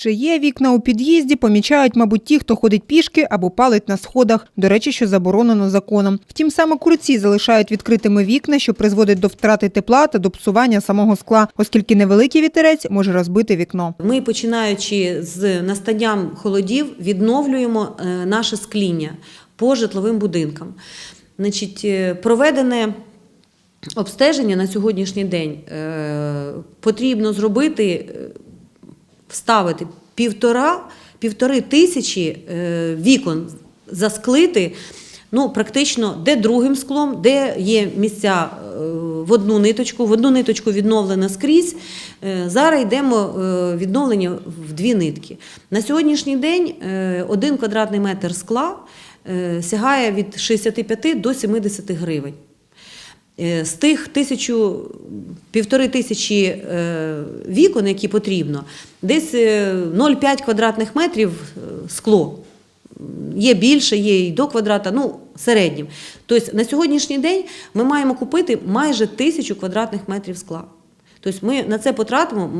Чи є вікна у під'їзді, помічають, мабуть, ті, хто ходить пішки або палить на сходах. До речі, що заборонено законом. Втім, саме курці залишають відкритими вікна, що призводить до втрати тепла та до псування самого скла, оскільки невеликий вітерець може розбити вікно. Ми, починаючи з настанням холодів, відновлюємо е, наше скління по житловим будинкам. Значить, е, проведене обстеження на сьогоднішній день е, потрібно зробити, вставити півтора, півтори тисячі е, вікон, засклити. Ну, практично де другим склом, де є місця е, в одну ниточку, в одну ниточку відновлено скрізь. Е, Зараз йдемо відновлення в дві нитки. На сьогоднішній день один квадратний метр скла сягає від 65 до 70 гривень. Е, З тих тисячу, півтори тисячі е, вікон, які потрібно, десь е, 0,5 квадратних метрів е, скло. Є більше, є і до квадрата, ну, середнім. Тобто на сьогоднішній день ми маємо купити майже тисячу квадратних метрів скла. Тобто ми на це потратимо,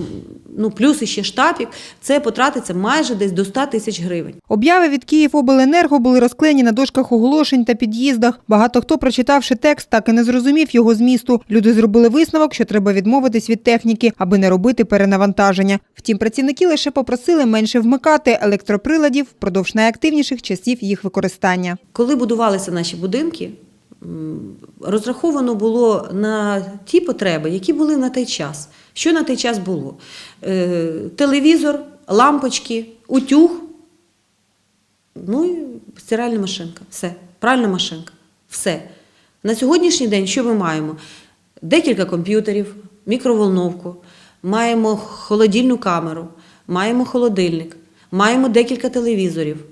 ну, плюс іще штапік, це потратиться майже десь до 100 тисяч гривень. Обяви від Київобленерго були розклеєні на дошках оголошень та під'їздах. Багато хто, прочитавши текст, так і не зрозумів його змісту. Люди зробили висновок, що треба відмовитись від техніки, аби не робити перенавантаження. Втім, працівники лише попросили менше вмикати електроприладів впродовж найактивніших часів їх використання. Коли будувалися наші будинки, розраховано було на ті потреби, які були на той час. Що на той час було? Е, Телевізор, лампочки, утюг, ну і стиральна машинка. Все. Пральна машинка. Все. На сьогоднішній день що ми маємо? Декілька комп'ютерів, мікроволновку, маємо холодильну камеру, маємо холодильник, маємо декілька телевізорів.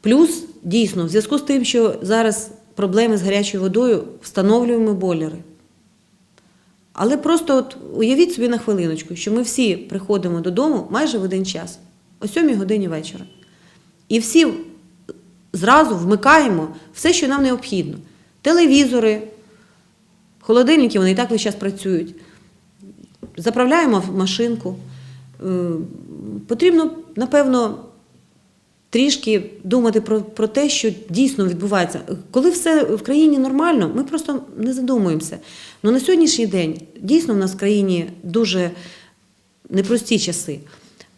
Плюс, дійсно, в зв'язку з тим, що зараз проблеми з гарячою водою, встановлюємо бойлери. Але просто от уявіть собі на хвилиночку, що ми всі приходимо додому майже в один час, о 7 годині вечора. І всі зразу вмикаємо все, що нам необхідно. Телевізори, холодильники, вони і так весь час працюють. Заправляємо машинку. Е, Потрібно, напевно, трішки думати про, про те, що дійсно відбувається. Коли все в країні нормально, ми просто не задумуємося. Ну на сьогоднішній день дійсно в нас в країні дуже непрості часи.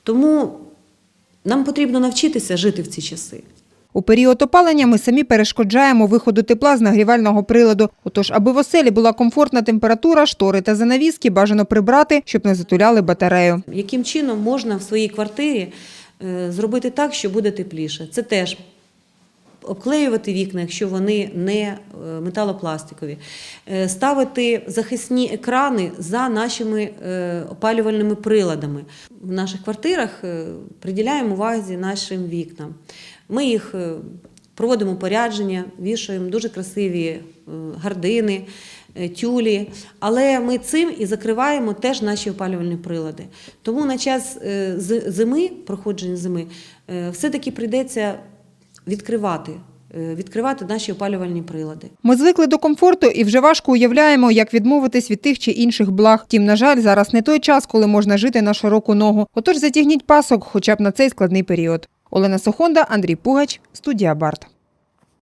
Тому нам потрібно навчитися жити в ці часи. У період опалення ми самі перешкоджаємо виходу тепла з нагрівального приладу. Отож, аби в оселі була комфортна температура, штори та занавіски бажано прибрати, щоб не затуляли батарею. Яким чином можна в своїй квартирі зробити так, що буде тепліше? Це теж обклеювати вікна, якщо вони не е, металопластикові, Е, ставити захисні екрани за нашими е, опалювальними приладами. В наших квартирах е, приділяємо увазі нашим вікнам. Ми їх е, проводимо порядження, вішаємо дуже красиві е, гардини, е, тюлі, але ми цим і закриваємо теж наші опалювальні прилади. Тому на час е, зими, проходження зими, все-таки прийдеться відкривати, відкривати наші опалювальні прилади. Ми звикли до комфорту і вже важко уявляємо, як відмовитись від тих чи інших благ. Втім, на жаль, зараз не той час, коли можна жити на широку ногу. Отож, затягніть пасок, хоча б на цей складний період. Олена Сохонда, Андрій Пугач, студія Барт.